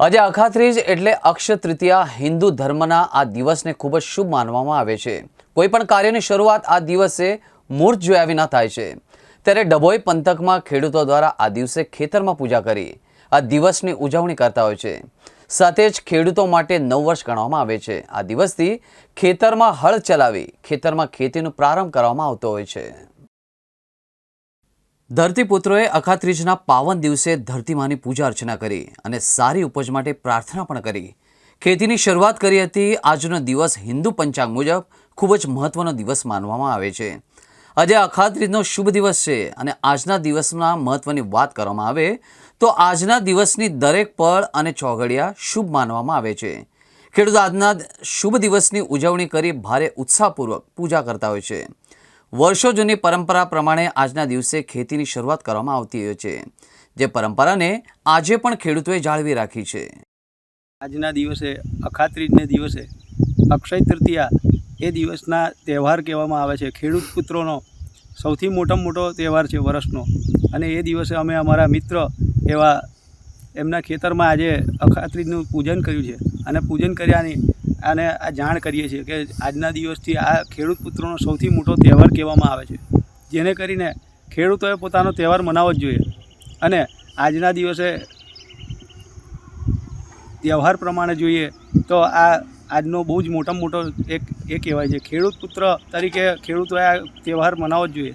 આજે અખાત્રીજ એટલે અક્ષય તૃતીયા હિન્દુ ધર્મના આ દિવસને ખૂબ જ શુભ માનવામાં આવે છે. કોઈ પણ કાર્યની શરૂઆત આ દિવસે મૂર્ત જોયા વિના થાય છે. ત્યારે ડભોઈ પંથકમાં ખેડૂતો દ્વારા આ દિવસે ખેતરમાં પૂજા કરી, આ દિવસની ઉજવણી કરતા હોય છે. સાથે જ ખેડૂતો માટે નવ વર્ષ ગણવામાં આવે છે. આ દિવસથી ખેતરમાં હળ ચલાવી ખેતરમાં ખેતીનો પ્રારંભ કરવામાં આવતો હોય છે. ધરતીપુત્રોએ અખાત્રીજના પાવન દિવસે ધરતીમાની પૂજા અર્ચના કરી અને સારી ઉપજ માટે પ્રાર્થના પણ કરી. ખેતીની શરૂઆત કરી હતી. આજનો દિવસ હિન્દુ પંચાંગ મુજબ ખૂબ જ મહત્વનો દિવસ માનવામાં આવે છે. આજે અખાત્રીજનો શુભ દિવસ છે અને આજના દિવસના મહત્વની વાત કરવામાં આવે તો આજના દિવસની દરેક પળ અને ચોઘડિયા શુભ માનવામાં આવે છે. ખેડૂતો આજના શુભ દિવસની ઉજવણી કરી ભારે ઉત્સાહપૂર્વક પૂજા કરતા હોય છે. વર્ષો જૂની પરંપરા પ્રમાણે આજના દિવસે ખેતીની શરૂઆત કરવામાં આવતી હોય છે. જે પરંપરાને આજે પણ ખેડૂતોએ જાળવી રાખી છે. આજના દિવસે, અખાત્રીજને દિવસે, અક્ષય તૃતીયા એ દિવસના તહેવાર કહેવામાં આવે છે. ખેડૂત પુત્રોનો સૌથી મોટામાં મોટો તહેવાર છે વર્ષનો અને એ દિવસે અમે અમારા મિત્ર એવા એમના ખેતરમાં આજે અખાત્રીજનું પૂજન કર્યું છે. અને પૂજન કર્યાની અને આ જાણ કરીએ છીએ કે આજના દિવસથી આ ખેડૂત પુત્રોનો સૌથી મોટો તહેવાર કહેવામાં આવે છે. જેને કરીને ખેડૂતોએ પોતાનો તહેવાર મનાવવો જ જોઈએ. અને આજના દિવસે તહેવાર પ્રમાણે જોઈએ તો આ આજનો બહુ જ મોટામાં મોટો એક, એ કહેવાય છે. ખેડૂત પુત્ર તરીકે ખેડૂતોએ આ તહેવાર મનાવવો જ જોઈએ.